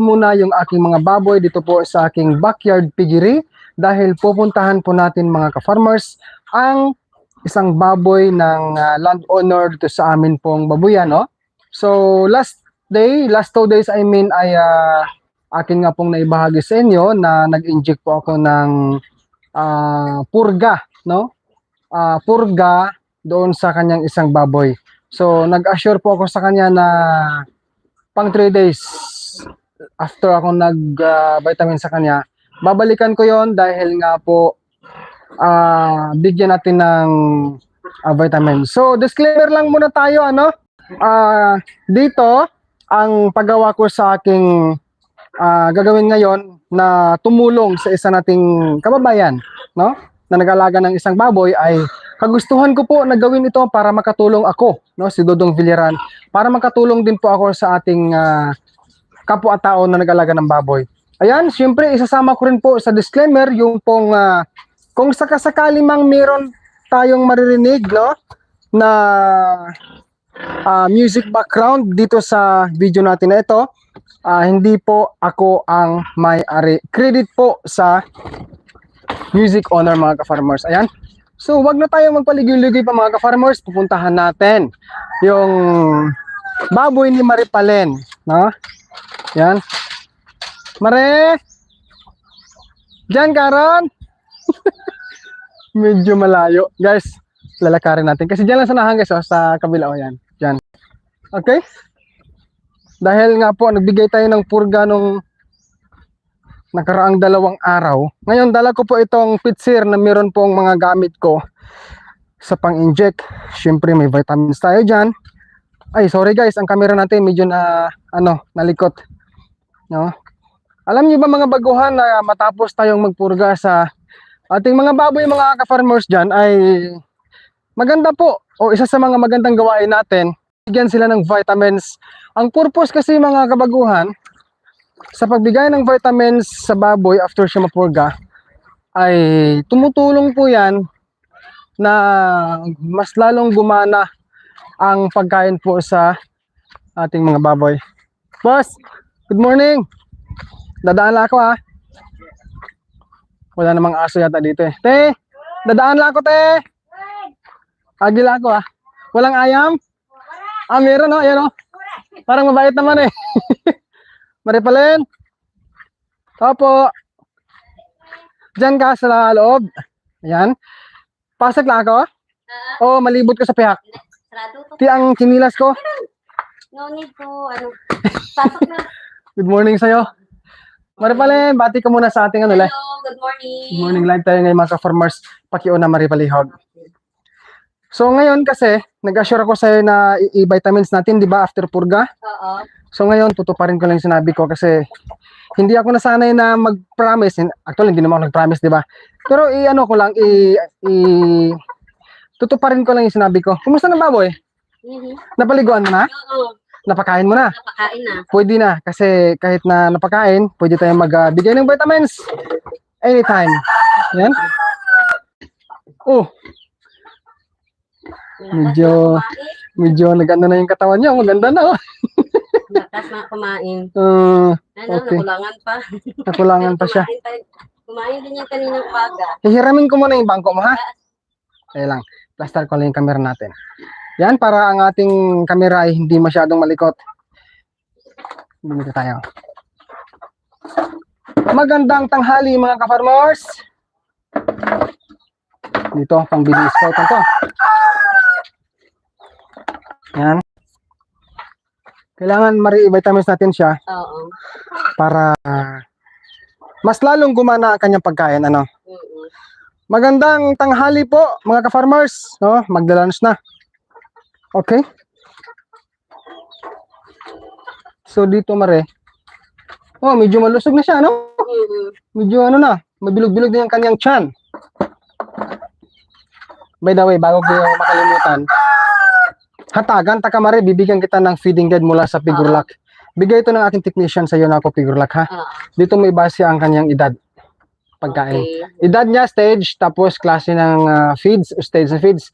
muna yung aking mga baboy dito po sa aking backyard piggery dahil pupuntahan po natin mga ka-farmers ang isang baboy ng ah, landowner dito sa amin pong babuyan, no? So, last day, last two days, I mean, ay ah, akin nga pong naibahagi sa inyo na nag-inject po ako ng ah, purga, no? Ah, purga doon sa kanyang isang baboy. So, nag-assure po ako sa kanya na pang 3 days after ako nag-vitamin sa kanya, babalikan ko yon dahil nga po ah bigyan natin ng ah, vitamin. So, disclaimer lang muna tayo, ano? Ah, dito, ang paggawa ko sa aking ah, gagawin ngayon na tumulong sa isa nating kababayan, no? Na nag-alaga ng isang baboy ay kagustuhan ko po na gawin ito para makatulong ako, no? Si Dodong Villaran, para makatulong din po ako sa ating ah, kapwa-tao na nag-alaga ng baboy. Ayan, siyempre isasama ko rin po sa disclaimer yung pong ah, kung sakasakali mang meron tayong maririnig, no? Na ah, music background dito sa video natin na ito, ah, hindi po ako ang may-ari. Credit po sa music owner mga ka-farmers. Ayan. So, wag na tayong magpaligoy-ligoy pa mga ka-farmers. Pupuntahan natin yung baboy ni Maripalen. No? Yan. Mare! Diyan, Karon! Medyo malayo. Guys, lalakarin natin. Kasi diyan lang sa nahan guys, oh, sa kabila. O yan. Diyan. Okay? Dahil nga po, nagbigay tayo ng purga nung nakaraang dalawang araw. Ngayon, dala ko po itong pitsir na meron pong mga gamit ko sa pang-inject. Siyempre, may vitamins tayo dyan. Ay, sorry guys, ang camera natin medyo na, ano, nalikot. No? Alam niyo ba mga baguhan na matapos tayong magpurga sa ating mga baboy, mga ka-farmers dyan, ay maganda po, o isa sa mga magandang gawain natin, bigyan sila ng vitamins. Ang purpose kasi mga kabaguhan, sa pagbigay ng vitamins sa baboy after siya mapurga, ay tumutulong po yan na mas lalong gumana ang pagkain po sa ating mga baboy. Boss, good morning. Dadaan lang ako ha. Wala namang aso yata dito eh. Te, dadaan lang ako te. Agila ako ha. Walang ayam? Ah, meron oh, ayan oh. Parang mabait naman eh. Maripalen. Opo. Diyan ka sa loob. Ayan. Pasok lang ako. O malibot ka sa pihak. Sarado to. Ti ang chinilas ko. No need to, ano, pasok na. Good morning sa'yo. Maripalen, bati ka muna sa ating ano le. Hello, good morning. Good morning live tayo ngayon mga ka-farmers. Pakiuna Maripalihog. So ngayon kasi, nag-assure ako sa'yo na i-vitamins natin, di ba, after purga. Oo. So ngayon, tutuparin ko lang yung sinabi ko kasi hindi ako nasanay na mag-promise. Actually, hindi naman ako nag-promise, di ba? Pero i-ano ko lang, i, i tutuparin ko lang yung sinabi ko. Kumusta na baboy? Mhm. Napaliguan mo na? Oo, Napakain mo na? napakain na. Pwede na. Kasi kahit na napakain, pwede tayong magbigay ng vitamins. Anytime. Yan. Oh, Medyo- medyo naganda na yung katawan niya. Maganda na. Oh. Lakas na kumain. Uh, Okay. nakulangan pa. nakulangan pa siya. Kumain, din yan kaninang umaga. Hihiramin ko muna yung bangko mo, ha? Kaya lang, plaster ko lang yung camera natin. Yan, para ang ating camera ay hindi masyadong malikot. Bumito tayo. Magandang tanghali mga ka-farmers. Dito, pang video scout na to. Yan. Kailangan mari-vitamins natin siya Oo. para mas lalong gumana ang kanyang pagkain. Ano? Magandang tanghali po mga ka-farmers, no? Magda-lunch na. Okay? So dito mare. Oh, medyo malusog na siya, no? Mm-mm. Medyo ano na, mabilog-bilog din ang kanyang tiyan. By the way, bago ko makalimutan, hatagan, taka mare, bibigyan kita ng feeding guide mula sa Pigurlak. Bigay ito ng aking technician sa iyo na ako Pigurlak, ha? Oo. Dito may base ang kanyang edad. Pagkain. Okay. Edad niya, stage, tapos klase ng ah, feeds, stage na feeds.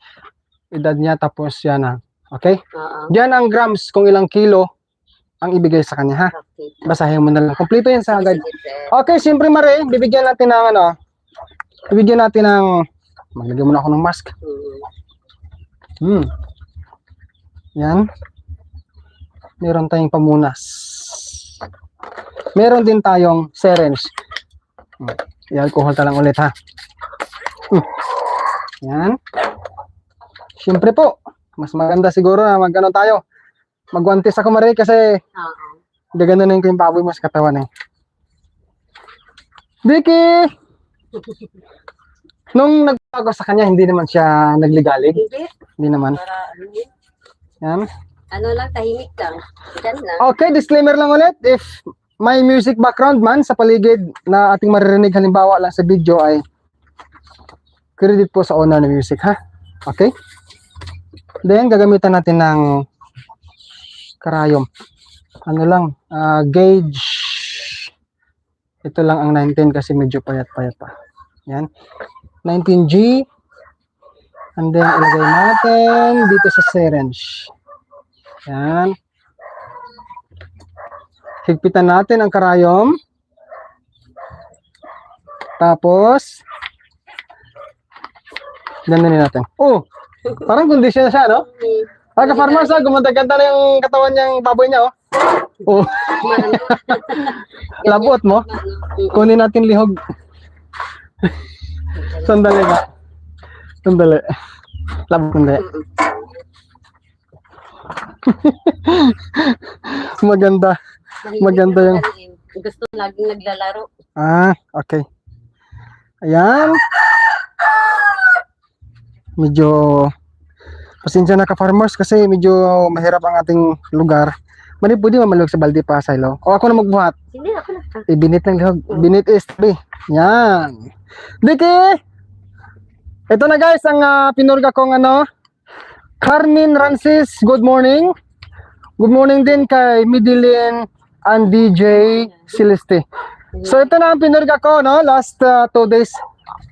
Edad niya, tapos yan na. Okay? Oo. Diyan ang grams kung ilang kilo ang ibigay sa kanya ha. Okay. Basahin mo na lang. Kompleto yan sa sir. Okay, siyempre Mare, bibigyan natin ng ano, bibigyan natin ng, maglagay muna ako ng mask. Mm. Hmm. Yan. Meron tayong pamunas. Meron din tayong syringe. Hmm. I-alcohol ta lang ulit ha. Hmm. Yan. Siyempre po, mas maganda siguro na magano tayo. Magwantis ako Mare kasi Oo. gaganda ko yung baboy mo sa katawan eh. Vicky! Nung nagbago sa kanya, hindi naman siya nagligalig. Hindi. Hindi naman. Para ano yun? Yan. Ano lang, tahimik lang. Diyan lang. Okay, disclaimer lang ulit. If may music background man sa paligid na ating maririnig halimbawa lang sa video ay credit po sa owner ng music ha. Okay? Then gagamitan natin ng karayom. Ano lang, ah, gauge. Ito lang ang 19 kasi medyo payat-payat pa. Yan. 19G. And then ilagay natin dito sa syringe. Yan. Higpitan natin ang karayom. Tapos, ganun natin. Oh, parang kondisyon na siya, no? Mm. Taga farmers, ah, gumanda-ganda na yung katawan niyang baboy niya, oh. Oh, labot mo. Kunin natin lihog. Sandali nga. Sandali. Labot hindi. Maganda. Maganda yung- Gusto laging naglalaro. Ah, okay. Ayan. Medyo pasensya na ka-farmers kasi medyo mahirap ang ating lugar. Mali pwede mamalog sa balde pa, Silo. O ako na magbuhat. Hindi, ako na. Ibinit ng lihog. Binit is tabi. Yan. Diki! Ito na guys, ang uh, pinurga kong ano, Carmen Rancis, good morning. Good morning din kay Midilin and DJ Celeste. So ito na ang pinurga ko, no? Last uh, two days.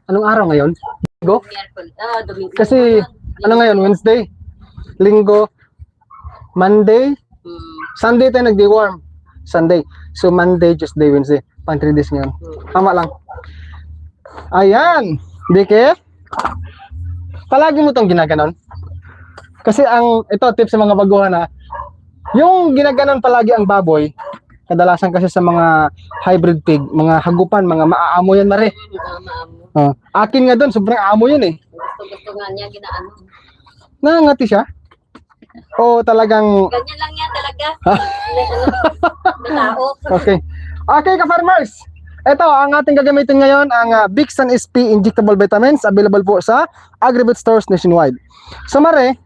Anong araw ngayon? Linggo? Miyerkules. Ah, Domingo. Kasi, ano ngayon? Wednesday? Linggo? Monday? Mm, Sunday tayo nag-deworm. Sunday. So Monday, Tuesday, Wednesday. Pang 3 days ngayon. mm. Tama lang. Ayan. Dike. Palagi mo tong ginaganon. Kasi ang, ito tip sa mga baguhan ha. Yung ginaganon palagi ang baboy, kadalasan kasi sa mga hybrid pig, mga hagupan, mga maaamo yan mare. Ah. Oh. Akin nga doon, sobrang amo yun eh. Gusto-gusto nga niya ginaano. Nangangati siya. O talagang Ganyan lang yan talaga. Ano. Okay. Okay ka-farmers. Ito, ang ating gagamitin ngayon, ang uh, Bixan SP Injectable Vitamins, available po sa Agribit Stores nationwide. So, Mare,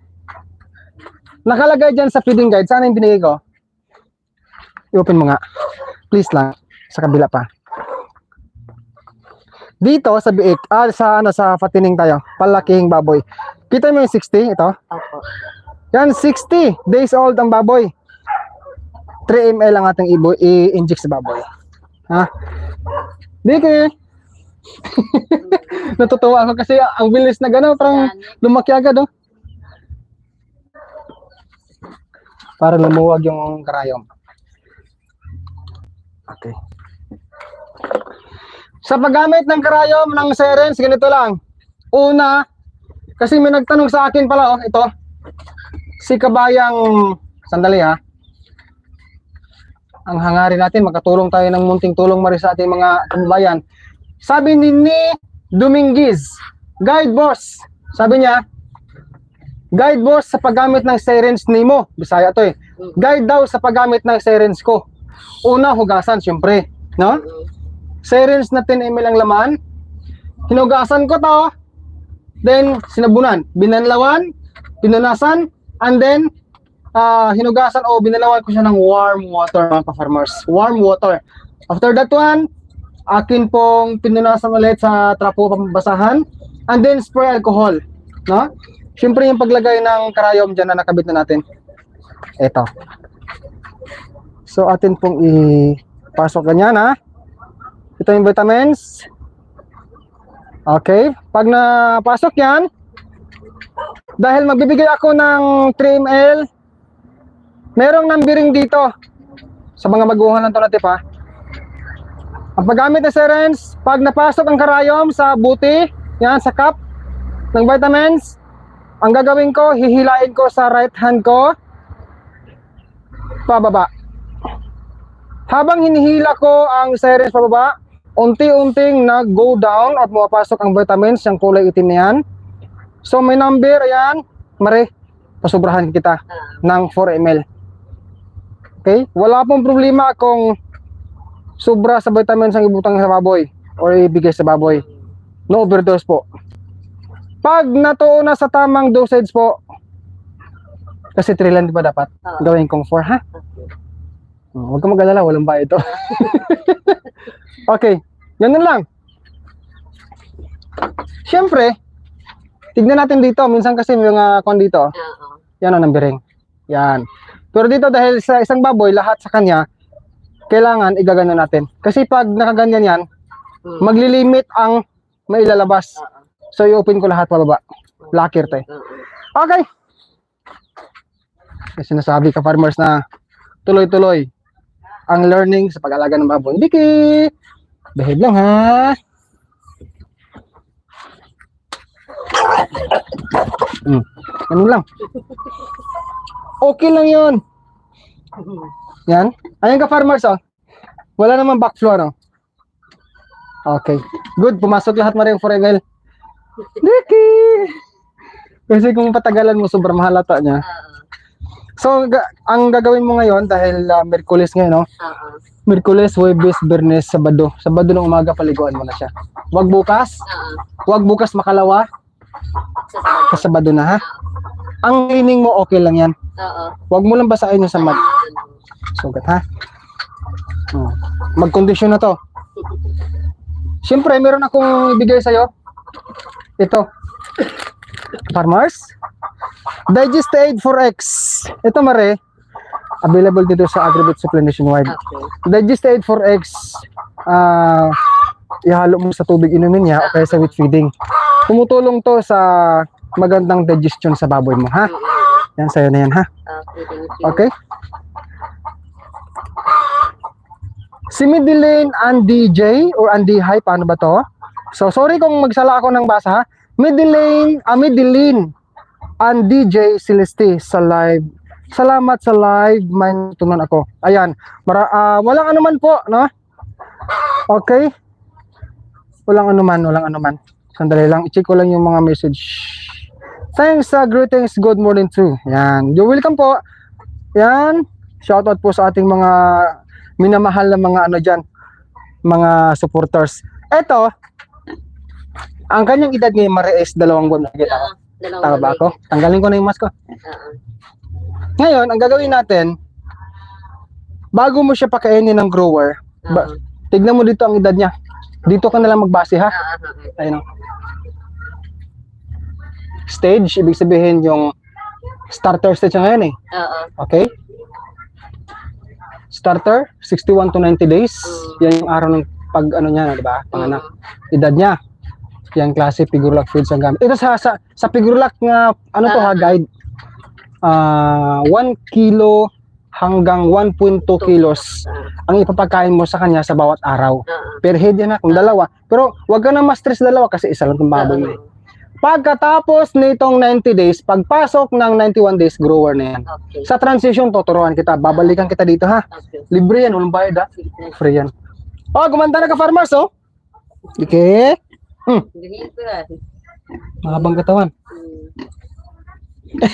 nakalagay dyan sa feeding guide, sana yung binigay ko? I-open mo nga. Please lang. Sa kabila pa. Dito sa biik, ah, sa, ano, sa patining tayo, palaking baboy. Kita mo yung 60, ito? Opo. Yan, 60 days old ang baboy. 3 ml ang ating i-inject sa baboy. Ha? Diki! Natutuwa ako kasi ang bilis na gano'n, parang lumaki agad, oh. Para lumuwag yung karayom. Okay. Sa paggamit ng karayom ng serens, ganito lang. Una, kasi may nagtanong sa akin pala, oh, ito. Si Kabayang, sandali ha. Ang hangarin natin, makatulong tayo ng munting tulong mari sa ating mga kababayan. Sabi ni ni Dominguez, guide boss, sabi niya, guide boss sa paggamit ng sirens nimo. Bisaya to eh. Guide daw sa paggamit ng sirens ko. Una, hugasan, syempre. No? Sirens na 10 ml ang laman. Hinugasan ko to. Then, sinabunan. Binanlawan, pinunasan, and then, ah, hinugasan o binalawan ko siya ng warm water mga ka-farmers. Warm water. After that one, akin pong pinunasan ulit sa trapo pambasahan and then spray alcohol. No? Siyempre yung paglagay ng karayom dyan na nakabit na natin. Ito. So atin pong ipasok ganyan ha. Ito yung vitamins. Okay. Pag napasok yan, dahil magbibigay ako ng 3 ml, merong numbering dito. Sa mga baguhan lang to na tip ha. Ang paggamit ng serens, pag napasok ang karayom sa buti, yan sa cup ng vitamins, ang gagawin ko, hihilain ko sa right hand ko, pababa. Habang hinihila ko ang syringe pababa, unti-unting nag-go down at pumapasok ang vitamins, yung kulay itim na yan. So may number, ayan, mare, pasubrahan kita ng 4 ml. Okay? Wala pong problema kung sobra sa vitamins ang ibutang sa baboy or ibigay sa baboy. No overdose po. Pag natuon na sa tamang dosage po, kasi 3 lang di ba dapat? Gawin kong 4 ha? Huwag ka mag-alala, walang bayad ito. okay, ganun lang. Siyempre, tignan natin dito. Minsan kasi may mga kon dito. Oo. Yan ang numbering. Yan. Pero dito dahil sa isang baboy, lahat sa kanya, kailangan igagano natin. Kasi pag nakaganyan yan, Mm. maglilimit ang mailalabas. So, i-open ko lahat pababa. Locker to eh. Okay. Kasi sinasabi ka farmers na tuloy-tuloy ang learning sa pag-alaga ng baboy. Biki! Behave lang ha. Hmm. Ano lang. Okay lang yun. Yan. Ayan ka farmers oh. Wala naman backflow no. Okay. Good. Pumasok lahat mo rin 4 ml. Biki! Kasi kung patagalan mo, sobrang mahalata niya. So, ga- ang gagawin mo ngayon, dahil uh, Merkulis ngayon, no? Oo. Merkulis, Huwebes, Bernes, Sabado. Sabado ng umaga, paliguan mo na siya. Huwag bukas. Oo. Huwag bukas makalawa. Sa sabag. Sa Sabado na, ha? Ang cleaning mo, okay lang yan. Oo. Huwag mo lang basahin yung sa mat. Sugat, ha? Hmm. Mag-condition na to. Siyempre, meron akong ibigay sa'yo. Ito. Farmers. Digest Aid 4X. Ito, Mare. Available dito sa Agribit Supply Nationwide. Okay. Digest Aid 4X. Ah, ihalo mo sa tubig inumin niya o kaya sa wheat feeding. Tumutulong to sa magandang digestion sa baboy mo, ha? Mm-mm. Yan, sa'yo na yan, ha? Okay? Si Midilene Andy J or Andy Hi, paano ba to? So, sorry kung magsala ako ng basa ha. Midilene, ah, Midilene Andy J Celeste sa live. Salamat sa live. May tunan ako. Ayan. Mara, ah, walang anuman po, no? Okay? Walang anuman, walang anuman. Sandali lang. I-check ko lang yung mga message. Thanks, uh, greetings, good morning too. Yan. You're welcome po. Yan. Shoutout po sa ating mga minamahal na mga ano dyan, mga supporters. Eto, ang kanyang edad ngayon, Mare, is dalawang buwan. Nakikita ko. Oo. Dalawang Tama ba ako? Tanggalin ko na yung mask ko. Oo. Ngayon, ang gagawin natin, bago mo siya pakainin ng grower, ba- Oo. tignan mo dito ang edad niya. Dito ka na lang magbase ha. Oo, oo. Ayun o. Stage, ibig sabihin yung starter stage na ngayon eh. Oo. Okay? Starter, 61 to 90 days. Yan yung araw ng pag ano niya, di ba? Panganak. Edad niya. Yan klase Pigurlac feeds ang gamit. Ito sa sa, sa Pigurlac nga ano to ha, guide. Ah, 1 kilo hanggang 1.2 kilos ang ipapakain mo sa kanya sa bawat araw. Oo. Per head yan kung dalawa. Pero wag ka na ma-stress dalawa kasi isa lang itong baboy eh. Pagkatapos nitong 90 days, pagpasok ng 91 days, grower na yan. Okay. Sa transition, tuturuan kita. Babalikan kita dito ha. Okay. Libre yan, walang bayad ha. Free yan. Oh, gumanda na ka farmers oh. Okay. Hmm, yan. mahabang katawan. Hmm.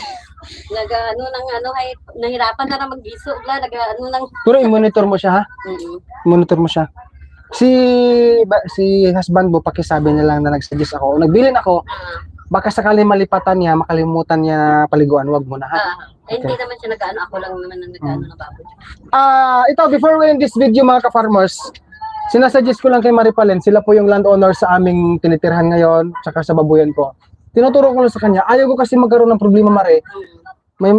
Naga ano nang ano hay nahirapan na ra maggiso la naga ano nang Pero i-monitor mo siya ha. mm Monitor mo siya. Si ba, si husband mo pakisabi na lang na nag-suggest ako. Nagbilin ako, ah baka sakali malipatan niya, makalimutan niya na paliguan, wag mo na ha. ah eh, hindi naman siya nagaano ako lang naman ang nagaano na baboy. Ah, ito before we end this video mga ka-farmers, sinasuggest ko lang kay Maripalen, sila po yung landowner sa aming tinitirhan ngayon, tsaka sa babuyan ko. Tinuturo ko lang sa kanya, ayaw ko kasi magkaroon ng problema Mare. May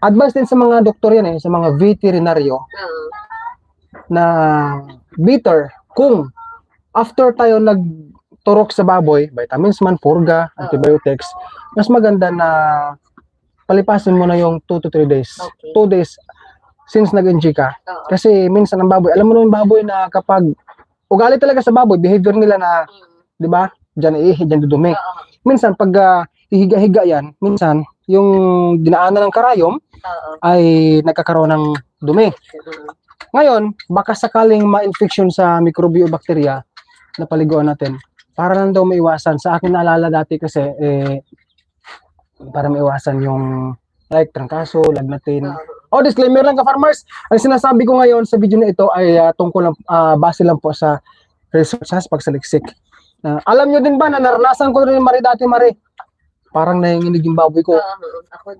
advice din sa mga doktor yan eh, sa mga veterinaryo na bitter kung after tayo nagturok sa baboy, vitamins man, purga, antibiotics, mas maganda na palipasin mo na yung 2 to 3 days. Okay. 2 days since nag-NG ka. Oo. Kasi minsan ang baboy, alam mo naman yung baboy na kapag ugali talaga sa baboy, behavior nila na, Mm. 'di ba? Diyan iihi, diyan dudumi. Oo. Minsan pag ah, hihiga-higa 'yan, minsan yung dinaanan ng karayom Oo. ay nagkakaroon ng dumi. Ngayon, baka sakaling ma-infection sa mikrobyo o bakterya na paliguan natin, para lang daw maiwasan. Sa akin naalala dati kasi, eh, para maiwasan yung like trangkaso, lagnatin. Oo. Oh, disclaimer lang ka farmers. Ang sinasabi ko ngayon sa video na ito ay ah, tungkol lang, ah, base lang po sa research sa pagsaliksik. Ah, alam nyo din ba na naranasan ko rin mari dati mari? Parang nanginginig yung baboy ko.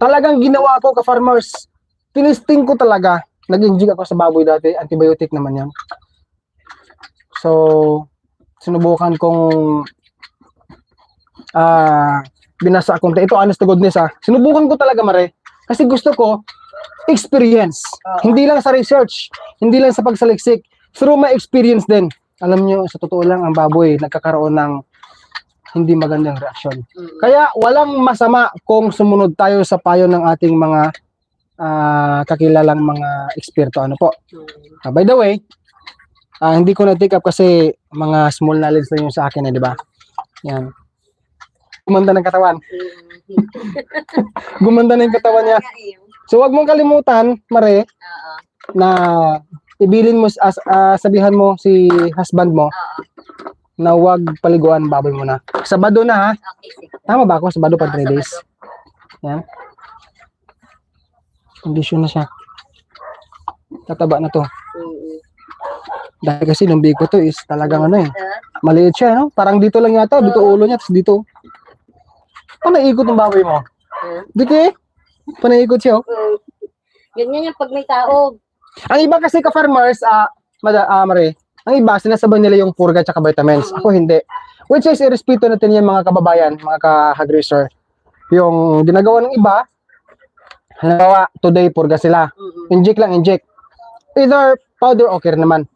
Talagang ginawa ko ka farmers. Tinisting ko talaga. Nag-injig ako sa baboy dati. Antibiotic naman yan. So, sinubukan kong ah binasa akong ito honest to goodness ah. Sinubukan ko talaga mare kasi gusto ko experience. Oo. Hindi lang sa research, hindi lang sa pagsaliksik, through my experience din. Alam nyo, sa totoo lang, ang baboy nagkakaroon ng hindi magandang reaksyon. Mm. Kaya walang masama kung sumunod tayo sa payo ng ating mga ah, kakilalang mga eksperto. Ano po? Ah, by the way, ah, hindi ko na-take up kasi mga small knowledge lang yung sa akin, eh, di ba? Yan. Gumanda ng katawan. Mm. Gumanda yung katawan niya. So, wag mong kalimutan, Mare, Oo. na ibilin mo, as, ah, sabihan mo si husband mo Oo. na wag paliguan baboy mo na. Sabado na ha. Okay, sige. Tama ba ako? Sabado pa Oo, 3 Sabado. days. Yan. Kondisyon na siya. Tataba na to. Mm. Dahil kasi nung big ko to is talagang ano eh. Ah, Maliit siya, no? Parang dito lang yata. Dito ulo niya, tapos dito. Panaikot ng baboy mo. ah. Dito eh. Panaikot siya, oh. Mm. Ganyan yan pag may tao. Ang iba kasi ka-farmers, ah, mada, ah, Mare, ang iba, sinasabay nila yung purga at vitamins. Ako hindi. Which is, irespeto natin yan mga kababayan, mga ka-hagriser. Yung ginagawa ng iba, halimbawa, today purga sila. Mm. Inject lang, inject. Either powder okay rin naman.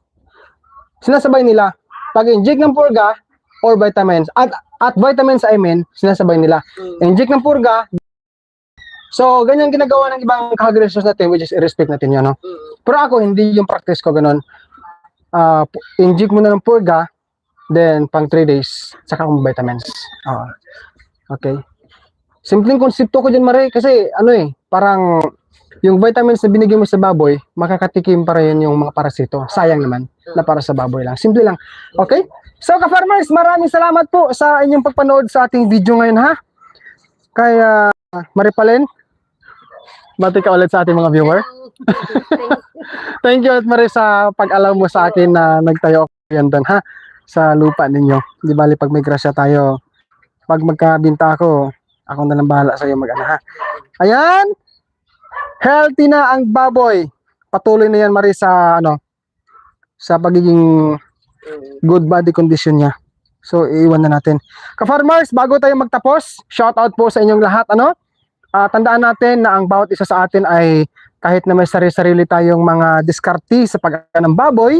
Sinasabay nila, pag inject ng purga or vitamins, at, at vitamins I mean, sinasabay nila, Mm. inject ng purga, So, ganyan ginagawa ng ibang kahagresors natin, which is i-respect natin yun, no? Mm. Pero ako, hindi yung practice ko ganun. Pu- inject mo na ng purga, then pang 3 days, saka kung vitamins. Oo. okay. Simpleng konsepto ko dyan, Mare, kasi ano eh, parang yung vitamins na binigay mo sa baboy, makakatikim pa rin yung mga parasito. Sayang naman na para sa baboy lang. Simple lang. Okay? So, ka-farmers, maraming salamat po sa inyong pagpanood sa ating video ngayon, ha? Kaya, Maripalen, bati ka ulit sa ating mga viewer. Thank you at Mare sa pag-allow mo sa akin na nagtayo ako yan doon ha sa lupa ninyo. Di bali pag may grasya tayo, pag magkabinta ako, ako na lang bahala sa iyo mag-ana ha. Ayan. Healthy na ang baboy. Patuloy na yan Mare sa ano sa pagiging good body condition niya. So, iiwan na natin. Ka-farmers, bago tayo magtapos, shout out po sa inyong lahat. Ano? Ah, tandaan natin na ang bawat isa sa atin ay kahit na may sarili-sarili tayong mga diskarte sa pag ng baboy,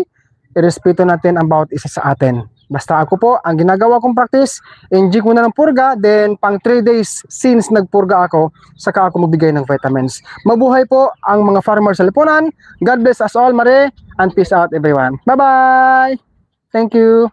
irespeto natin ang bawat isa sa atin. Basta ako po, ang ginagawa kong practice, inject muna ng purga, then pang 3 days since nagpurga ako, saka ako magbigay ng vitamins. Mabuhay po ang mga farmers sa Lipunan. God bless us all, Mare, and peace out everyone. Bye-bye! Thank you!